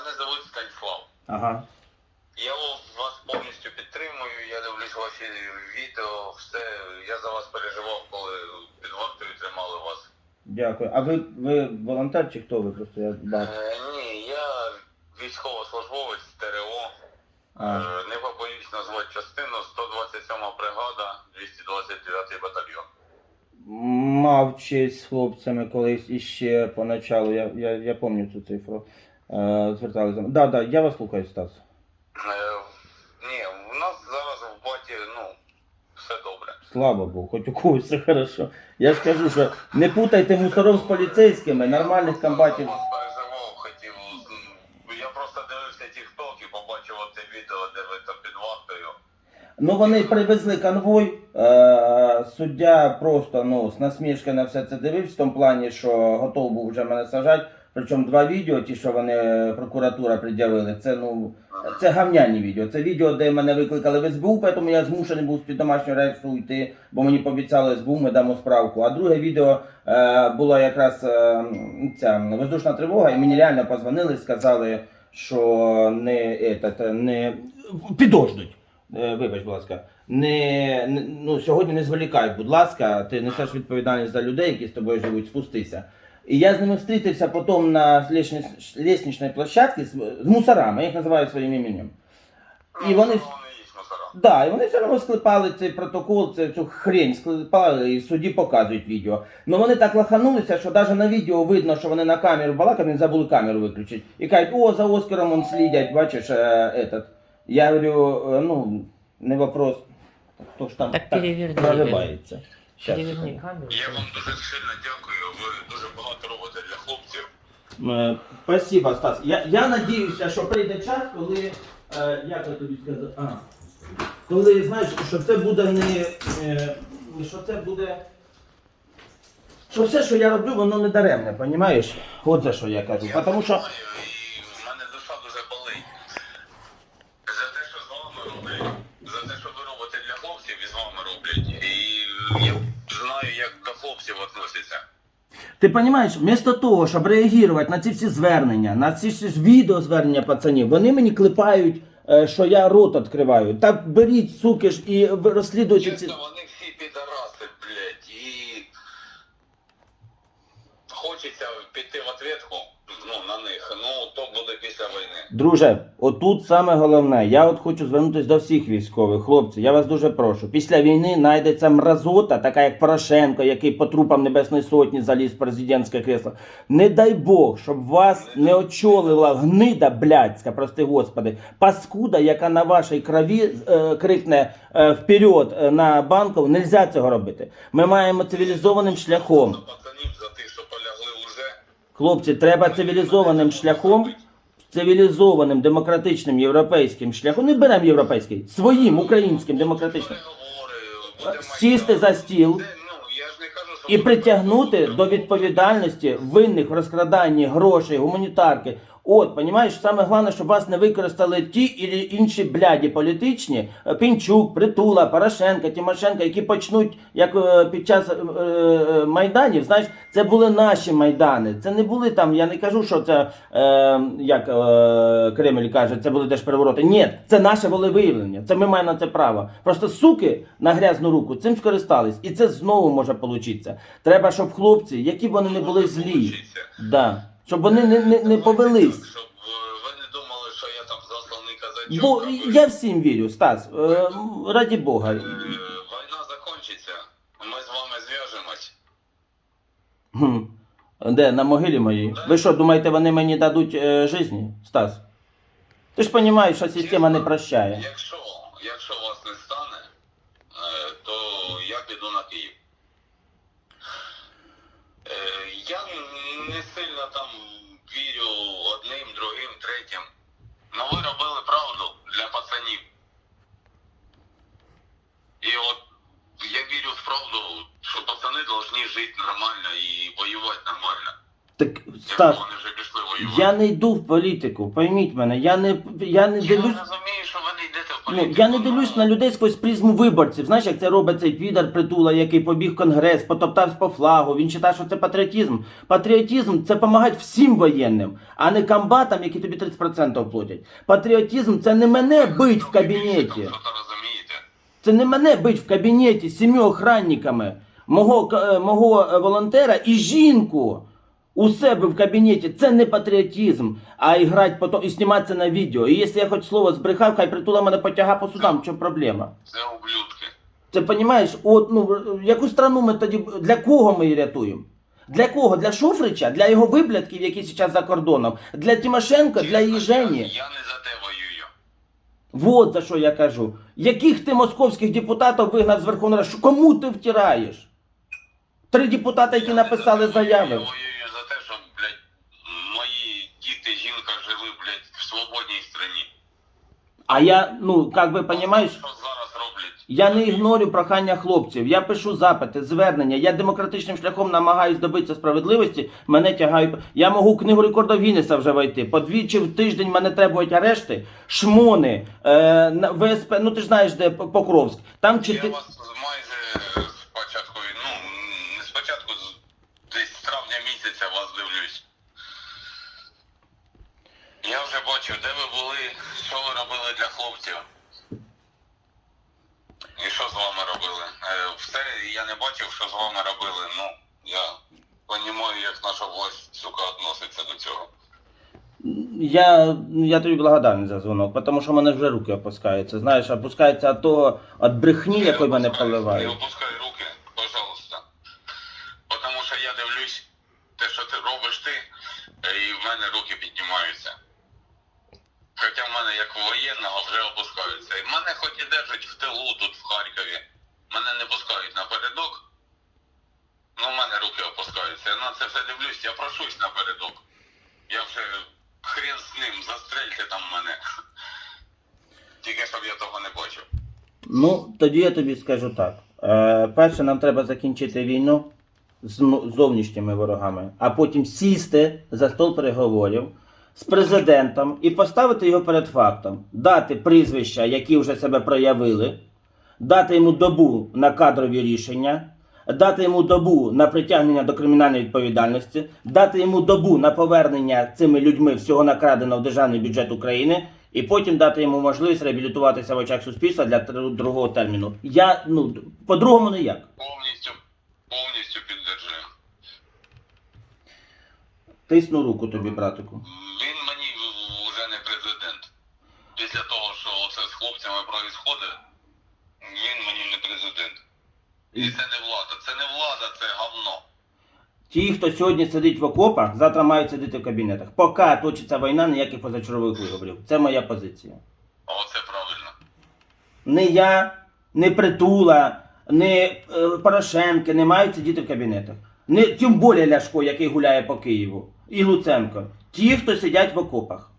Мене звуть Станіслав. Ага. Я вас повністю підтримую, я дивлюсь ваші відео, все. Я за вас переживав, коли під вартою тримали вас. Дякую. А ви, ви волонтер чи хто ви просто я бачу? Е, ні, я військовослужбовець ТРО. А. Е, не побоюсь назвати частину 127 бригада, 229 батальйон. Мав честь з хлопцями колись іще поначалу, я, я, я пам'ятаю цю цифру. Е, зверталися. Да, да, я вас слухаю, Стас. Е, ні, у нас зараз в баті, ну, все добре. Слава Богу, хоч у когось все хорошо. Я ж кажу, що не путайте мусоров з поліцейськими, нормальних комбатів. Я вам переживав, хотів. м, Я просто дивився тікток і побачив оце відео, де ви там під вартою. Ну вони привезли конвой. Е, суддя просто ну, з насмішки на все це дивився в тому плані, що готов був вже мене сажати. Причому два відео, ті, що вони е, прокуратура пред'явили, це ну це гавняні відео. Це відео, де мене викликали в СБУ, тому я змушений був з під домашнього арешту йти, бо мені пообіцяли СБУ, ми дамо справку. А друге відео е, було якраз е, ця воздушна тривога, і мені реально позвонили, сказали, що не, этот, не підождуть. Е, Вибач, будь ласка, не, не ну, сьогодні не зволікай, будь ласка, ти несеш відповідальність за людей, які з тобою живуть, спустися. І я з ними зустрітився потім на лестнич- лестничній площадці з, з мусорами, я їх називаю своїм іменем. І Ну, вони- Вони. Да, і вони все одно склепали цей протокол, цю, цю хрень склепали і в суді показують відео. Ну вони так лаханулися, що навіть на відео видно, що вони на камеру балакали, вони забули камеру виключити. І кажуть, о, за Оскаром он слідять, бачиш, е, этот. Я говорю, е, ну, не вопрос. Хто ж там Так переверни, проривається. Я вам дуже сильно дякую, ви дуже багато робите для хлопців. Е, Спасибо, Стас. Я, я надіюся, що прийде час, коли. Е, як я тобі сказати? А, коли знаєш, що це буде не. Е, що це буде. Що все, що я роблю, воно не даремне, розумієш? От за що я кажу. Я Тому що. Ти розумієш, вмісто того, щоб реагувати на ці всі звернення, на ці всі відеозвернення пацанів, вони мені клепають, е, що я рот відкриваю. Та беріть, суки ж, і розслідуйте ці. Вони всі підараси, блядь, і хочеться піти в ответку, ну, на них, ну, то буде після війни. Друже, отут саме головне. Я от хочу звернутися до всіх військових. Хлопці, я вас дуже прошу. Після війни знайдеться мразота, така як Порошенко, який по трупам Небесної Сотні заліз в президентське кресло. Не дай Бог, щоб вас не очолила гнида блядська, прости господи, паскуда, яка на вашій крові е, крикне е, вперед е, на банков. Нельзя цього робити. Ми маємо цивілізованим шляхом. Пацанів, за тих, що. Хлопці, треба цивілізованим шляхом, цивілізованим, демократичним, європейським шляхом. Не беремо європейський, своїм українським демократичним. Сісти за стіл ну, і притягнути до відповідальності винних в розкраданні грошей, гуманітарки. От, понімаєш, саме головне, щоб вас не використали ті і інші бляді політичні, е, Пінчук, Притула, Порошенка, Тимошенко, які почнуть, як е, під час е, е, майданів, знаєш, це були наші майдани. Це не були там, я не кажу, що це, е, як е, Кремль каже, це були держперевороти. Ні, це наше волевиявлення, це ми маємо на це право. Просто суки на грязну руку цим скористались, і це знову може получитися. Треба, щоб хлопці, які б вони не були злі, да, щоб вони не, не, не повелись. Щоб е, ви не думали, що я там засланий казачок. Бо я всім вірю, Стас, е, раді Бога. Е, Війна закінчиться, ми з вами зв'яжемось. Хм. Де, на могилі моїй? Ви що, думаєте, вони мені дадуть е, житті, Стас? Ти ж розумієш, що система не прощає. Якщо вас не стане, е, то я піду на Київ. Е, Я не сильно там вірю одним, другим, третім. Но ви робили правду для пацанів. І от я вірю в правду, що пацани повинні жити нормально і воювати нормально. Так, Стас, вони вже пішли воювати. я не йду в політику, пойміть мене, я не, я не Я дивлюсь. розумію, Ну, я не дивлюсь на людей сквозь призму виборців. Знаєш, як це робить цей підар притула, який побіг в конгрес, потоптався по флагу. Він вважає, що це патріотизм. Патріотизм це допомагати всім воєнним, а не комбатам, які тобі 30% платять. Патріотизм це не мене бить в кабінеті. Це не мене бить в кабінеті з сім'ю охранниками, мого, е, мого е, волонтера і жінку у себе в кабінеті. Це не патріотизм, а і грати потім і зніматися на відео. І якщо я хоч слово збрехав, хай притула мене потяга по судам. В чому проблема? Це ублюдки. Це понімаєш, от ну яку страну ми тоді для кого ми її рятуємо? Для кого? Для Шуфрича? Для його виблядків, які зараз за кордоном? Для Тимошенко, для її Жені? Я, не за те воюю. Вот за що я кажу. Яких ти московських депутатів вигнав з Верховної Ради? Кому ти втираєш? Три депутати, які Я не написали за те воюю, заяви. воюю за те, щоб, блядь, мої діти, жінка жили, блядь, в свободній країні. А я, ну, як би понімаєш, Що зараз роблять? я не ігнорю прохання хлопців. Я пишу запити, звернення. Я демократичним шляхом намагаюсь добитися справедливості. Мене тягають. Я можу в книгу рекордів Гіннеса вже войти. Подвічі в тиждень мене требують арешти, шмони, е, на- ВСП, ну ти ж знаєш, де П- Покровськ. Там Я чотири. вас майже спочатку, ну, не спочатку, з- десь з травня місяця вас дивлюсь. Я вже бачив, де ви були, що ви робили для хлопців. І що з вами робили? Е, Все я не бачив, що з вами робили. Ну, я розумію, як наша власть, сука, відноситься до цього. Я, я тобі благодарний за дзвонок, тому що в мене вже руки опускаються. Знаєш, опускаються від того, від брехні, якою мене опускай- Не опускай руки, пожалуйста. Потому що я дивлюсь, те, що ти робиш ти, е, і в мене руки піднімаються. Як воєнного вже опускаються. І мене хоч і держать в тилу тут в Харкові. Мене не пускають напередок. Ну, в мене руки опускаються. Я на це все дивлюсь, я прошусь напередок. Я вже хрен з ним, застрельте там мене. Тільки щоб я того не бачив. Ну, тоді я тобі скажу так. Е, перше, нам треба закінчити війну з зовнішніми ворогами, а потім сісти за стол переговорів з президентом і поставити його перед фактом, дати прізвища, які вже себе проявили, дати йому добу на кадрові рішення, дати йому добу на притягнення до кримінальної відповідальності, дати йому добу на повернення цими людьми всього накраденого в державний бюджет України. І потім дати йому можливість реабілітуватися в очах суспільства для другого терміну. Я ну по-другому ніяк. Повністю, повністю підтримую. Тисну руку тобі, братику. Він мені не президент. І це не влада. Це не влада, це говно. Ті, хто сьогодні сидить в окопах, завтра мають сидіти в кабінетах. Поки точиться війна, ніяких позачергових виборів. Це моя позиція. А Оце правильно. Не я, не притула, не Порошенки не мають сидіти в кабінетах. Не тим більше Ляшко, який гуляє по Києву, і Луценко. Ті, хто сидять в окопах.